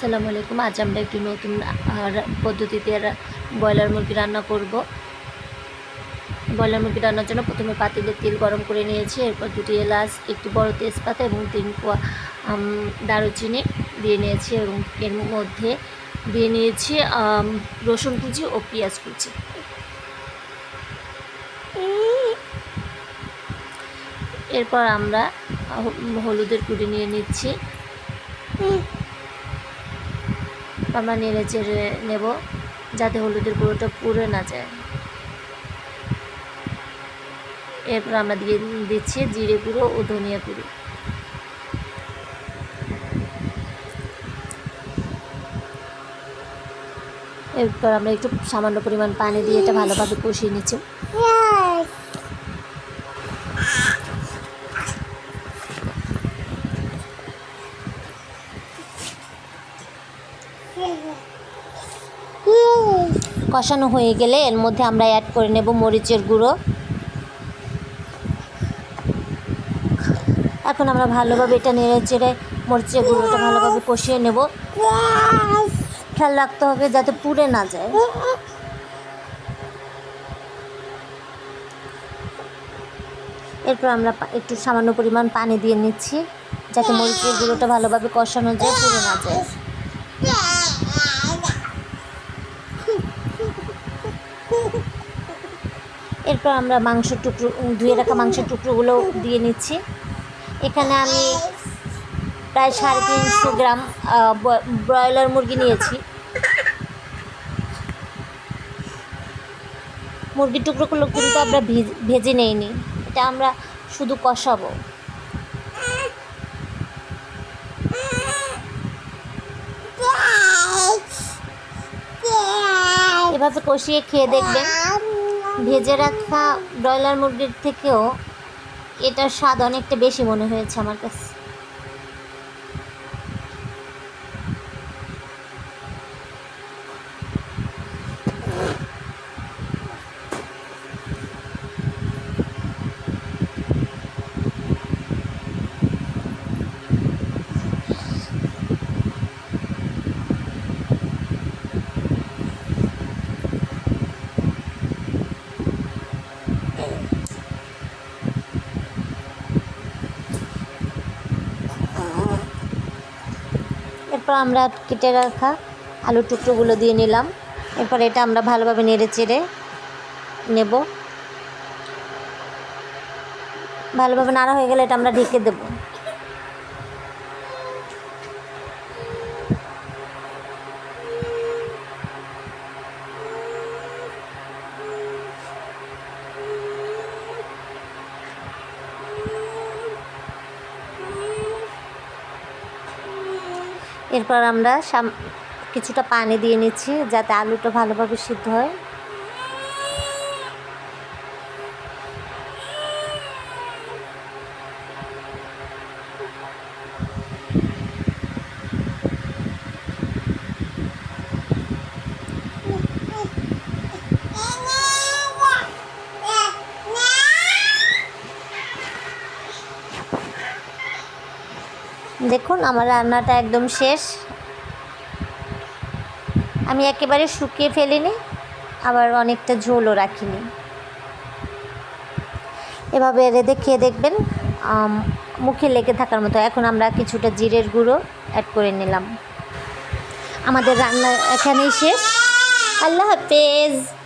আসসালামু আলাইকুম। আজ আমরা একটি নতুন পদ্ধতিতে ব্রয়লার মুরগি রান্না করব। ব্রয়লার মুরগি রান্নার জন্য প্রথমে পাতিলে তেল গরম করে নিয়েছি। এরপর দুটি এলাচ, একটি বড় তেজপাতা এবং তিন কোয়া দারুচিনি দিয়ে নিয়েছি এবং এর মধ্যে দিয়ে নিয়েছি রসুন কুচি ও পেঁয়াজ কুচি। এরপর আমরা হলুদের গুঁড়ি নিয়ে নিচ্ছি। আমরা নেড়ে চেড়ে নেব যাতে হলুদের গুঁড়োটা পুড়ে না যায়। এরপর আমরা দিয়ে দিচ্ছি জিরে গুঁড়ো ও ধনিয়া গুঁড়ো। এরপর আমরা একটু সামান্য পরিমাণ পানি দিয়ে এটা ভালোভাবে কষিয়ে নিচ্ছি। কষানো হয়ে গেলে এর মধ্যে আমরা অ্যাড করে নেব মরিচের গুঁড়ো। এখন আমরা ভালোভাবে এটা নেড়ে চেড়ে মরিচের গুঁড়োটা ভালোভাবে কষিয়ে নেব। খেয়াল রাখতে হবে যাতে পুড়ে না যায়। এরপর আমরা একটু সামান্য পরিমাণ পানি দিয়ে নিচ্ছি, যাতে মরিচের গুঁড়োটা ভালোভাবে কষানো যায়, পুড়ে না যায়। এরপর আমরা মাংস টুকরো ধুয়ে রাখা মাংসের টুকরোগুলো দিয়ে নিচ্ছি। এখানে আমি প্রায় সাড়ে তিনশো গ্রাম ব্রয়লার মুরগি নিয়েছি। মুরগির টুকরোগুলো কিন্তু আমরা ভিজ- ভেজে নেইনি। এটা আমরা শুধু কষাবো। এভাবে কষিয়ে খেয়ে দেখবেন। ভেজে রাখা ব্রয়লার মুরগির থেকেও এটার স্বাদ অনেকটা বেশি মনে হয়েছে আমার কাছে। এরপর আমরা কেটে রাখা আলুর টুকরোগুলো দিয়ে নিলাম। এরপর এটা আমরা ভালোভাবে নেড়ে চেড়ে নেব। ভালোভাবে নাড়া হয়ে গেলে এটা আমরা ঢেকে দেবো। এরপর আমরা সাম কিছুটা পানি দিয়ে নিচ্ছি যাতে আলুটা ভালোভাবে সিদ্ধ হয়। দেখুন, আমার রান্নাটা একদম শেষ। আমি একেবারে শুকিয়ে ফেলিনি, আবার অনেকটা ঝোলও রাখিনি। এভাবে রেঁধে খেয়ে দেখবেন মুখে লেগে থাকার মতো। এখন আমরা কিছুটা জিরের গুঁড়ো অ্যাড করে নিলাম। আমাদের রান্না এখানেই শেষ। আল্লাহ হাফেজ।